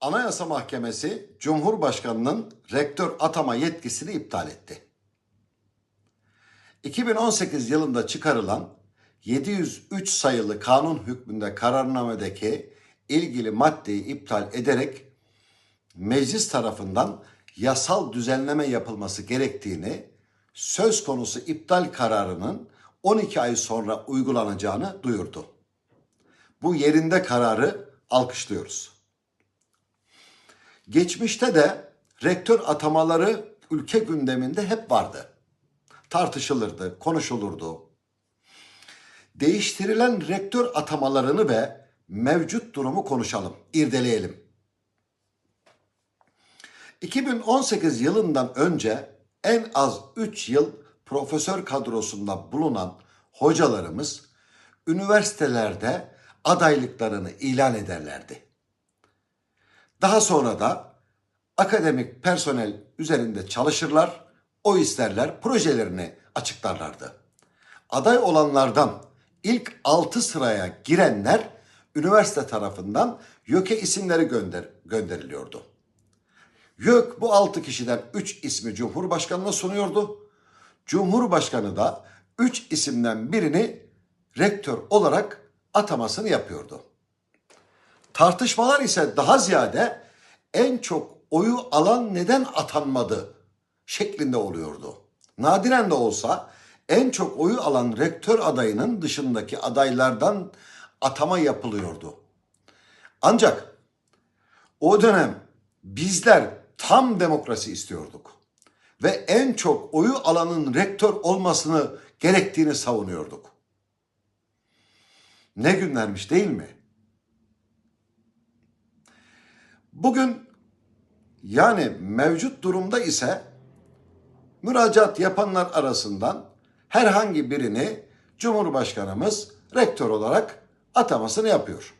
Anayasa Mahkemesi Cumhurbaşkanı'nın rektör atama yetkisini iptal etti. 2018 yılında çıkarılan 703 sayılı kanun hükmünde kararnamedeki ilgili maddeyi iptal ederek meclis tarafından yasal düzenleme yapılması gerektiğini, söz konusu iptal kararının 12 ay sonra uygulanacağını duyurdu. Bu yerinde kararı alkışlıyoruz. Geçmişte de rektör atamaları ülke gündeminde hep vardı. Tartışılırdı, konuşulurdu. Değiştirilen rektör atamalarını ve mevcut durumu konuşalım, irdeleyelim. 2018 yılından önce en az 3 yıl profesör kadrosunda bulunan hocalarımız üniversitelerde adaylıklarını ilan ederlerdi. Daha sonra da akademik personel üzerinde çalışırlar, o isterler projelerini açıklarlardı. Aday olanlardan ilk 6 sıraya girenler üniversite tarafından YÖK'e isimleri gönder gönderiliyordu. YÖK bu 6 kişiden 3 ismi Cumhurbaşkanı'na sunuyordu. Cumhurbaşkanı da 3 isimden birini rektör olarak atamasını yapıyordu. Tartışmalar ise daha ziyade en çok oyu alan neden atanmadı şeklinde oluyordu. Nadiren de olsa en çok oyu alan rektör adayının dışındaki adaylardan atama yapılıyordu. Ancak o dönem bizler tam demokrasi istiyorduk ve en çok oyu alanın rektör olmasını gerektiğini savunuyorduk. Ne günlermiş değil mi? Bugün yani mevcut durumda ise müracaat yapanlar arasından herhangi birini Cumhurbaşkanımız rektör olarak atamasını yapıyor.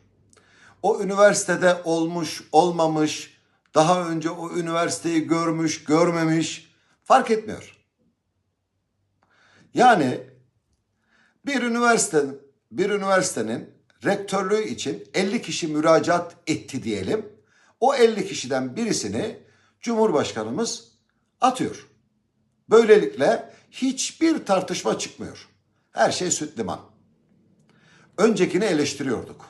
O üniversitede olmuş, olmamış, daha önce o üniversiteyi görmüş, görmemiş fark etmiyor. Yani bir üniversite bir üniversitenin rektörlüğü için 50 kişi müracaat etti diyelim. O 50 kişiden birisini Cumhurbaşkanımız atıyor. Böylelikle hiçbir tartışma çıkmıyor. Her şey süt liman. Öncekini eleştiriyorduk.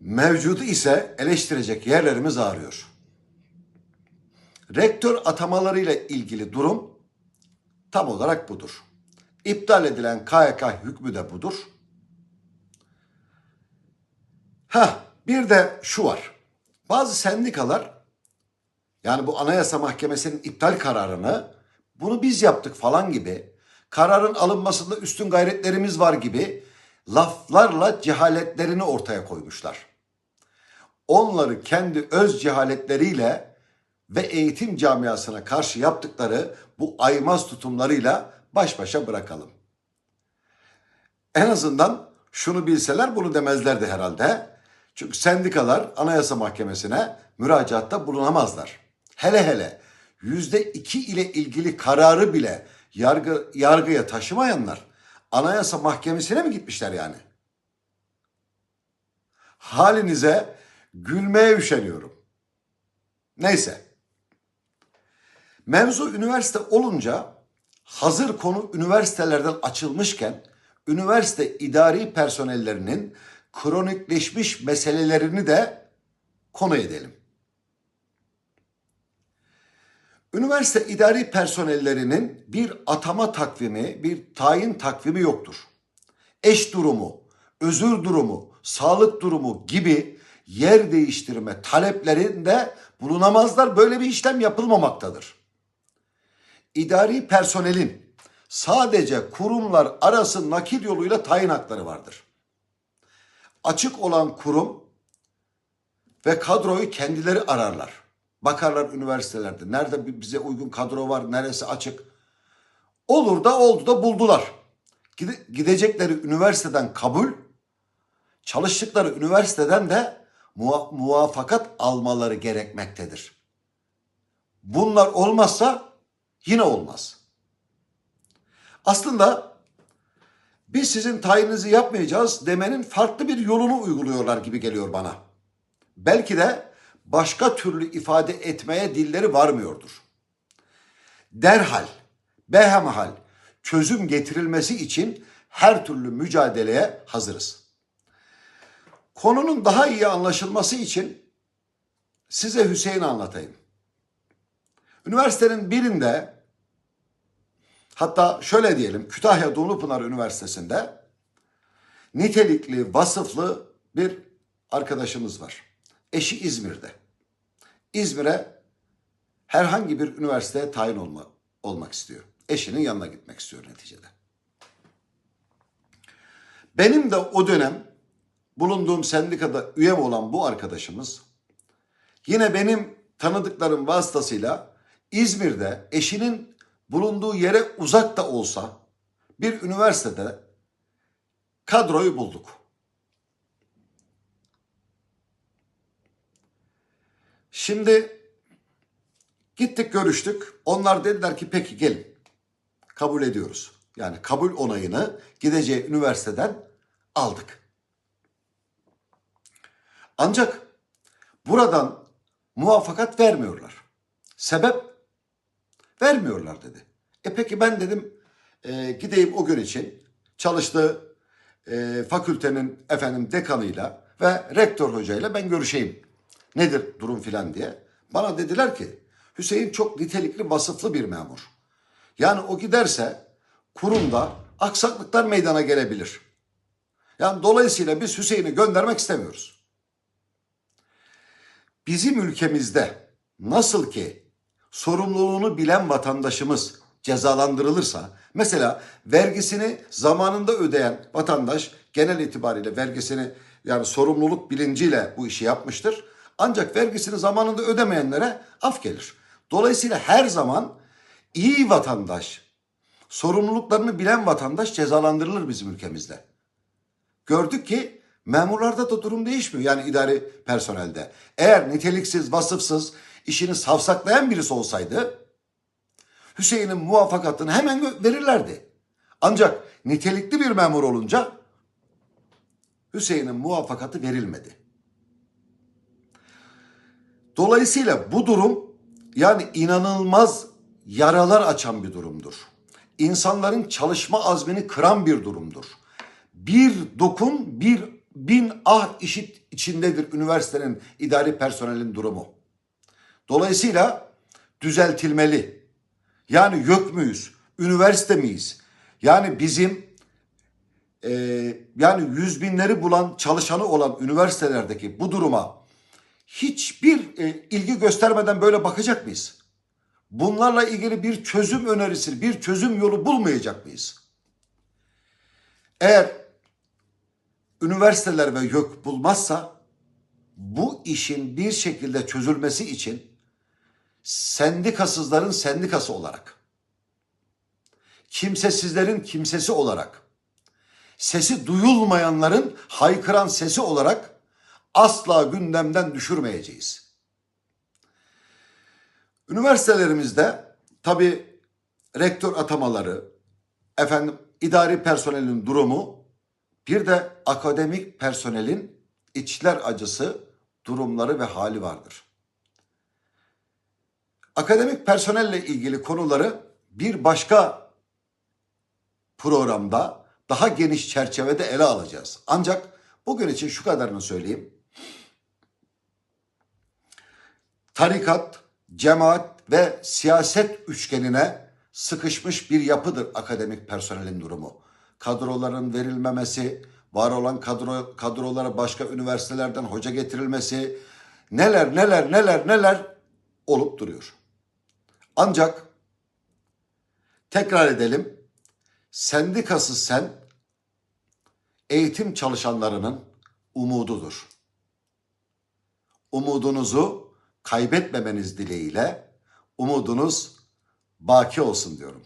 Mevcudu ise eleştirecek yerlerimiz ağrıyor. Rektör atamalarıyla ilgili durum tam olarak budur. İptal edilen KYK hükmü de budur. Ha bir de şu var. Bazı sendikalar yani bu Anayasa Mahkemesi'nin iptal kararını bunu biz yaptık falan gibi kararın alınmasında üstün gayretlerimiz var gibi laflarla cehaletlerini ortaya koymuşlar. Onları kendi öz cehaletleriyle ve eğitim camiasına karşı yaptıkları bu aymaz tutumlarıyla baş başa bırakalım. En azından şunu bilseler bunu demezlerdi herhalde. Çünkü sendikalar Anayasa Mahkemesi'ne müracaatta bulunamazlar. Hele hele yüzde iki ile ilgili kararı bile yargı, yargıya taşımayanlar Anayasa Mahkemesi'ne mi gitmişler yani? Halinize gülmeye üşeniyorum. Neyse. Mevzu üniversite olunca hazır konu üniversitelerden açılmışken üniversite idari personellerinin kronikleşmiş meselelerini de konu edelim. Üniversite idari personellerinin bir atama takvimi, bir tayin takvimi yoktur. Eş durumu, özür durumu, sağlık durumu gibi yer değiştirme taleplerinde bulunamazlar. Böyle bir işlem yapılmamaktadır. İdari personelin sadece kurumlar arası nakil yoluyla tayin hakları vardır. Açık olan kurum ve kadroyu kendileri ararlar. Bakarlar üniversitelerde. Nerede bize uygun kadro var, neresi açık. Olur da oldu da buldular. Gide- Gidecekleri üniversiteden kabul, çalıştıkları üniversiteden de muva- muvafakat almaları gerekmektedir. Bunlar olmazsa yine olmaz. Aslında biz sizin tayininizi yapmayacağız demenin farklı bir yolunu uyguluyorlar gibi geliyor bana. Belki de başka türlü ifade etmeye dilleri varmıyordur. Derhal, behemhal çözüm getirilmesi için her türlü mücadeleye hazırız. Konunun daha iyi anlaşılması için size Hüseyin anlatayım. Üniversitenin birinde hatta şöyle diyelim Kütahya Dumlupınar Üniversitesi'nde nitelikli, vasıflı bir arkadaşımız var. Eşi İzmir'de. İzmir'e herhangi bir üniversiteye tayin olma, olmak istiyor. Eşinin yanına gitmek istiyor neticede. Benim de o dönem bulunduğum sendikada üyem olan bu arkadaşımız yine benim tanıdıklarım vasıtasıyla İzmir'de eşinin bulunduğu yere uzak da olsa bir üniversitede kadroyu bulduk. Şimdi gittik görüştük. Onlar dediler ki peki gelin. Kabul ediyoruz. Yani kabul onayını gideceği üniversiteden aldık. Ancak buradan muvaffakat vermiyorlar. Sebep? Vermiyorlar dedi. E peki ben dedim e, gideyim o gün için çalıştığı e, fakültenin efendim dekanıyla ve rektör hocayla ben görüşeyim. Nedir durum filan diye. Bana dediler ki Hüseyin çok nitelikli vasıflı bir memur. Yani o giderse kurumda aksaklıklar meydana gelebilir. Yani dolayısıyla biz Hüseyin'i göndermek istemiyoruz. Bizim ülkemizde nasıl ki sorumluluğunu bilen vatandaşımız cezalandırılırsa mesela vergisini zamanında ödeyen vatandaş genel itibariyle vergisini yani sorumluluk bilinciyle bu işi yapmıştır. Ancak vergisini zamanında ödemeyenlere af gelir. Dolayısıyla her zaman iyi vatandaş, sorumluluklarını bilen vatandaş cezalandırılır bizim ülkemizde. Gördük ki memurlarda da durum değişmiyor yani idari personelde. Eğer niteliksiz, vasıfsız, işini savsaklayan birisi olsaydı Hüseyin'in muvaffakatını hemen verirlerdi. Ancak nitelikli bir memur olunca Hüseyin'in muvaffakatı verilmedi. Dolayısıyla bu durum yani inanılmaz yaralar açan bir durumdur. İnsanların çalışma azmini kıran bir durumdur. Bir dokun bir bin ah işit içindedir üniversitenin idari personelin durumu. Dolayısıyla düzeltilmeli. Yani yok muyuz? Üniversite miyiz? Yani bizim e, yani yüz binleri bulan çalışanı olan üniversitelerdeki bu duruma hiçbir e, ilgi göstermeden böyle bakacak mıyız? Bunlarla ilgili bir çözüm önerisi, bir çözüm yolu bulmayacak mıyız? Eğer üniversiteler ve YÖK bulmazsa bu işin bir şekilde çözülmesi için sendikasızların sendikası olarak, kimsesizlerin kimsesi olarak, sesi duyulmayanların haykıran sesi olarak asla gündemden düşürmeyeceğiz. Üniversitelerimizde tabi rektör atamaları, efendim idari personelin durumu, bir de akademik personelin içler acısı durumları ve hali vardır. Akademik personelle ilgili konuları bir başka programda daha geniş çerçevede ele alacağız. Ancak bugün için şu kadarını söyleyeyim. Tarikat, cemaat ve siyaset üçgenine sıkışmış bir yapıdır akademik personelin durumu. Kadroların verilmemesi, var olan kadro, kadrolara başka üniversitelerden hoca getirilmesi, neler neler neler neler olup duruyor. Ancak tekrar edelim. Sendikası sen eğitim çalışanlarının umududur. Umudunuzu kaybetmemeniz dileğiyle umudunuz baki olsun diyorum.